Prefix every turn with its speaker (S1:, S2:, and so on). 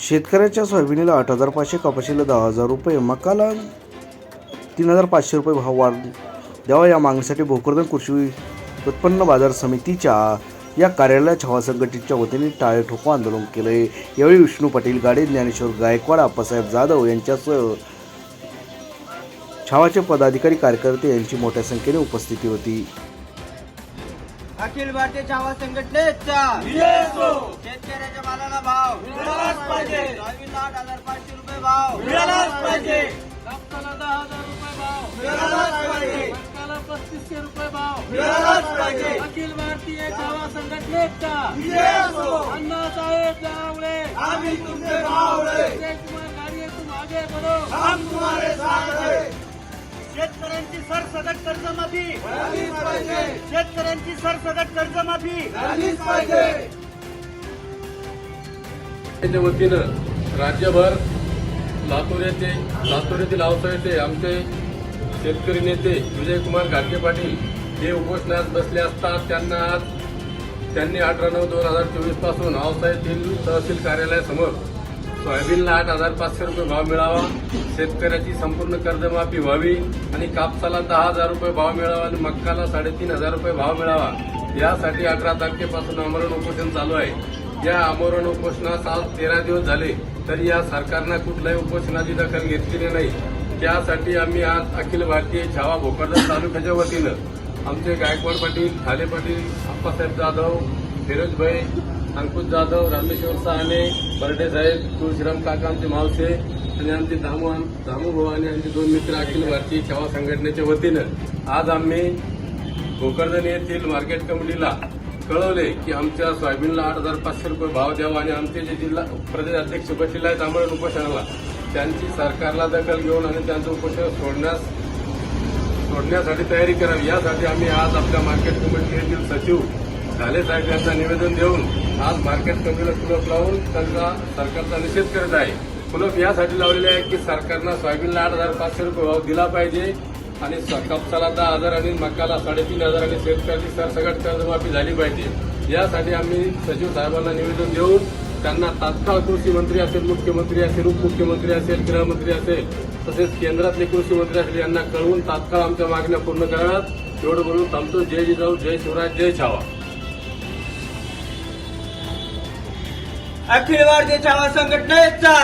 S1: शेतकऱ्याच्या सोयाबीनला आठ हजार पाचशे कपाशीला दहा हजार रुपये मकाला तीन हजार पाचशे रुपये भाव वाढ द्यावा या मागणीसाठी भोकरदन कृषी उत्पन्न बाजार समितीच्या या कार्यालयात छावा संघटनेच्या वतीने टाळे ठोको आंदोलन केले यावेळी विष्णू पाटील गाडे ज्ञानेश्वर गायकवाड आप्पासाहेब जाधव यांच्यासह छावाचे पदाधिकारी कार्यकर्ते यांची मोठ्या संख्येने उपस्थिती होती.
S2: अखिल भारतीय छावा संघटनेचा आठ हजार पाचशे रुपये भाव.
S3: कापसाला दहा हजार रुपये भाव.
S2: मिळालाच पाहिजे.
S3: मक्काला पस्तीसशे रुपये भाव.
S2: मिळालाच पाहिजे.
S3: अखिल भारतीय छावा संघटनेचा. अण्णासाहेब जावळे.
S2: आम्ही तुमचे भावले
S3: विजय कुमार गाड़िए तुम आगे बढ़ो
S2: हम तुम्हारे साथ हैं.
S3: शेतकऱ्यांची सरसकट कर्जमाफी.
S2: झालीच पाहिजे.
S3: शेतकऱ्यांची सरसकट कर्जमाफी.
S2: झालीच पाहिजे.
S4: त्याच्या वतीनं राज्यभर लातूर येथे लातूर येथील औसाळ्याचे आमचे शेतकरी नेते विजयकुमार घाटके पाटील हे उपोषणास बसले असतात. त्यांना आज त्यांनी अठरा नऊ दोन हजार चोवीसपासून औसा येथील तहसील कार्यालयासमोर सोयाबीनला आठ हजार पाचशे रुपये भाव मिळावा शेतकऱ्याची संपूर्ण कर्जमाफी व्हावी आणि कापसाला दहा हजार रुपये भाव मिळावा आणि मक्काला साडेतीन हजार रुपये भाव मिळावा. यासाठी अठरा तारखेपासून आमरण उपोषण चालू आहे. या आमरण उपोषणास आज तेरा दिवस झाले. तरी या सरकारनं कुठल्याही उपोषणाची दखल घेतलेली नाही. त्यासाठी आम्ही आज अखिल भारतीय छावा भोकरदन तालुक्याच्या वतीनं आमचे गायकवाड पाटील ठाले पाटील अप्पासाहेब जाधव फिरोजभाई अंकुश जाधव रामेश्वर सहाने बर्डे साहेब तुळशीराम काका आमचे मावसे आणि आमचे दामू दामू भाऊ आणि आमचे दोन मित्र अखिल भारतीय छावा संघटनेच्या वतीनं आज आम्ही भोकरदन येथील मार्केट कमिटीला कळवले की आमच्या सोयाबीनला आठ हजार पाचशे रुपये भाव द्यावा आणि आमचे जे जिल्हा प्रदेश अध्यक्ष बसलेले आहेत उपोषणाला त्यांची सरकारला दखल घेऊन आणि त्यांचं उपोषण सोडण्यास सोडण्यासाठी तयारी करावी. यासाठी आम्ही आज आपल्या मार्केट कमिटीतील सचिव झाले साहेब यांना निवेदन देऊन आज मार्केट कमिटीला कुलप लावून त्यांचा सरकारचा निषेध करत आहे. कुलप यासाठी लावलेले आहे की सरकारनं सोयाबीनला आठ हजार पाचशे रुपये भाव दिला पाहिजे. आणि स- कापसाला दहा हजार आणि मकाला साडेतीन हजार आणि शेतकऱ्याची सरसकट कर्जमाफी झाली पाहिजे. यासाठी आम्ही सचिव साहेबांना निवेदन देऊन त्यांना तात्काळ कृषी मंत्री असेल मुख्यमंत्री असेल उपमुख्यमंत्री असेल गृहमंत्री असेल तसेच केंद्रातले कृषी मंत्री असेल यांना कळवून तात्काळ आमच्या मागण्या पूर्ण कराव्यात एवढं बोलून थांबतो. जय जिजाऊ जय शिवराज जय छावा.
S2: अखिल भारतीय छावा संघटनेचा